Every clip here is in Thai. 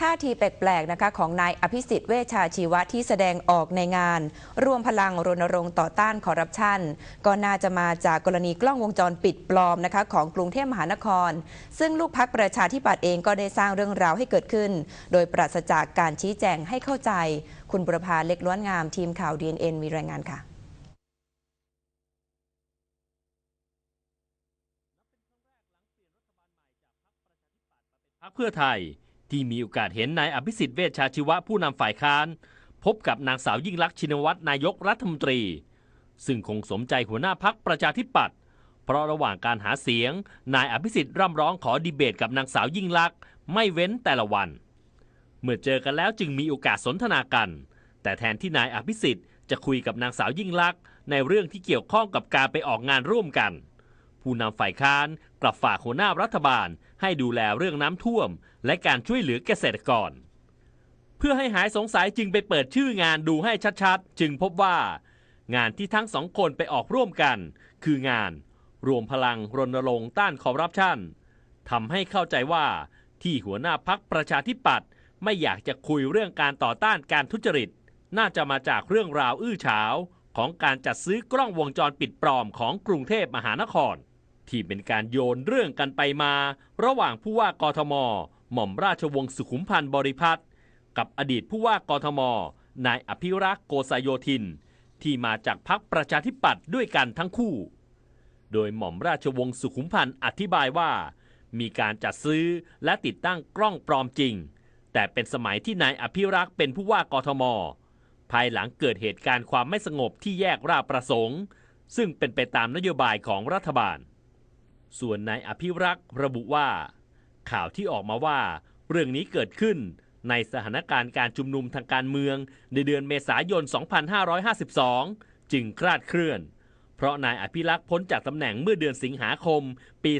ท่าทีแปลกๆนะคะของนายอภิสิทธิ์เวชาชีวะที่แสดงออกในงานรวมพลังรณรงค์ต่อต้านคอร์รัปชันก็น่าจะมาจากกรณีกล้องวงจรปิดปลอมนะคะของกรุงเทพมหานคร ซึ่งลูกพักประชาธิปัตย์เองก็ได้สร้างเรื่องราวให้เกิดขึ้น โดยปราศจากการชี้แจงให้เข้าใจ คุณบุรพาเล็กล้วนงามทีมข่าว DNN มีรายงานค่ะพรรคเพื่อไทย ที่มีโอกาสเห็นนายอภิสิทธิ์เวชชาชีวะผู้นำฝ่ายค้าน พบกับนางสาวยิ่งลักษณ์ชินวัตรนายกรัฐมนตรี ซึ่งคงสมใจหัวหน้าพักประชาธิปัตย์เพราะระหว่างการหาเสียง นายอภิสิทธิ์ร่ำร้องขอดีเบตกับนางสาวยิ่งลักษณ์ไม่เว้นแต่ละวัน เมื่อเจอกันแล้วจึงมีโอกาสสนทนากัน แต่แทนที่นายอภิสิทธิ์จะคุยกับนางสาวยิ่งลักษณ์ในเรื่องที่เกี่ยวข้องกับการไปออกงานร่วมกัน ผู้นำฝ่ายค้านกลับฝากหัวหน้ารัฐบาล ให้ดูแลเรื่องน้ำท่วม และการช่วยเหลือเกษตรกร เพื่อให้หายสงสัยจึงไปเปิดชื่องานดูให้ชัดๆ จึงพบว่า งานที่ทั้งสองคนไปออกร่วมกัน คืองาน รวมพลังรณรงค์ต้านคอร์รัปชันทำให้เข้าใจว่าที่หัวหน้าพักประชาธิปัตย์ไม่อยากจะคุยเรื่องการต่อต้านการทุจริต น่าจะมาจากเรื่องราวอื้อฉาวของการจัดซื้อกล้องวงจรปิดปลอมของกรุงเทพมหานคร ที่เป็นการโยนเรื่องกันไปมา ระหว่างผู้ว่ากทม หม่อมราชวงศ์สุขุมพันธ์บริพัตรกับอดีตผู้ว่ากทม นายอภิรักษ์โกษโยธิน ที่มาจากพรรคประชาธิปัตย์ด้วยกันทั้งคู่ โดยหม่อมราชวงศ์สุขุมพันธ์อธิบายว่า มีการจัดซื้อและติดตั้งกล้องปลอมจริง แต่เป็นสมัยที่นายอภิรักษ์เป็นผู้ว่ากทม ภายหลังเกิดเหตุการณ์ความไม่สงบที่แยกราชประสงค์ ซึ่งเป็นไปตามนโยบายของรัฐบาล ส่วนนายอภิรักษ์ระบุว่า ข่าวที่ออกมาว่า เรื่องนี้เกิดขึ้นในสถานการณ์การชุมนุมทางการเมืองในเดือนเมษายน 2552 จึงคลาดเคลื่อน เพราะนายอภิรักษ์พ้นจากตำแหน่งเมื่อเดือนสิงหาคม ปี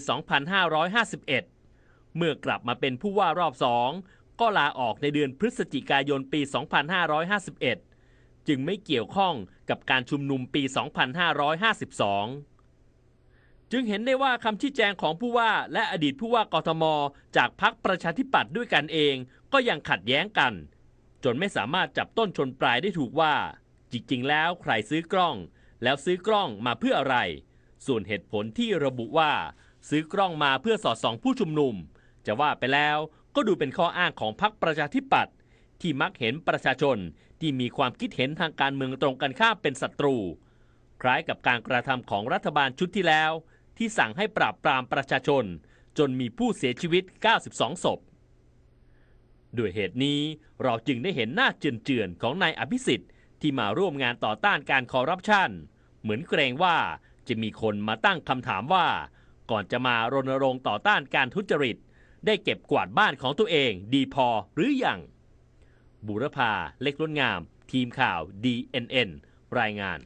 2551 เมื่อกลับมาเป็นผู้ว่ารอบสองก็ลาออกในเดือนพฤศจิกายนปี 2551 จึงไม่เกี่ยวข้องกับการชุมนุมปี 2552 จึงเห็นได้ว่าคำชี้แจงของผู้ว่าและอดีตผู้ว่ากทม จากพรรคประชาธิปัตย์ด้วยกันเอง ก็ยังขัดแย้งกัน จนไม่สามารถจับต้นชนปลายได้ถูกว่า จริงๆ แล้วใครซื้อกล้อง แล้วซื้อกล้องมาเพื่ออะไร ส่วนเหตุผลที่ระบุว่า ซื้อกล้องมาเพื่อสอดส่องผู้ชุมนุม จะว่าไปแล้วก็ดูเป็นข้ออ้างของพรรคประชาธิปัตย์ที่มักเห็นประชาชนที่มีความคิดเห็นทางการเมืองตรงกันข้ามเป็นศัตรู คล้ายกับการกระทำของรัฐบาลชุดที่แล้ว ที่สั่งให้ปราบปรามประชาชน จนมีผู้เสียชีวิต 92 ศพ ด้วยเหตุนี้เราจึงได้เห็นหน้าเจือนๆของนายอภิสิทธิ์ที่มาร่วมงานต่อต้านการคอร์รัปชัน เหมือนเกรงว่าจะมีคนมาตั้งคำถามว่า ก่อนจะมารณรงค์ต่อต้านการทุจริต ได้เก็บกวาดบ้านของตัวเองดีพอหรืออยังบุรพาเล็กล้นงาม ทีมข่าว DNN รายงาน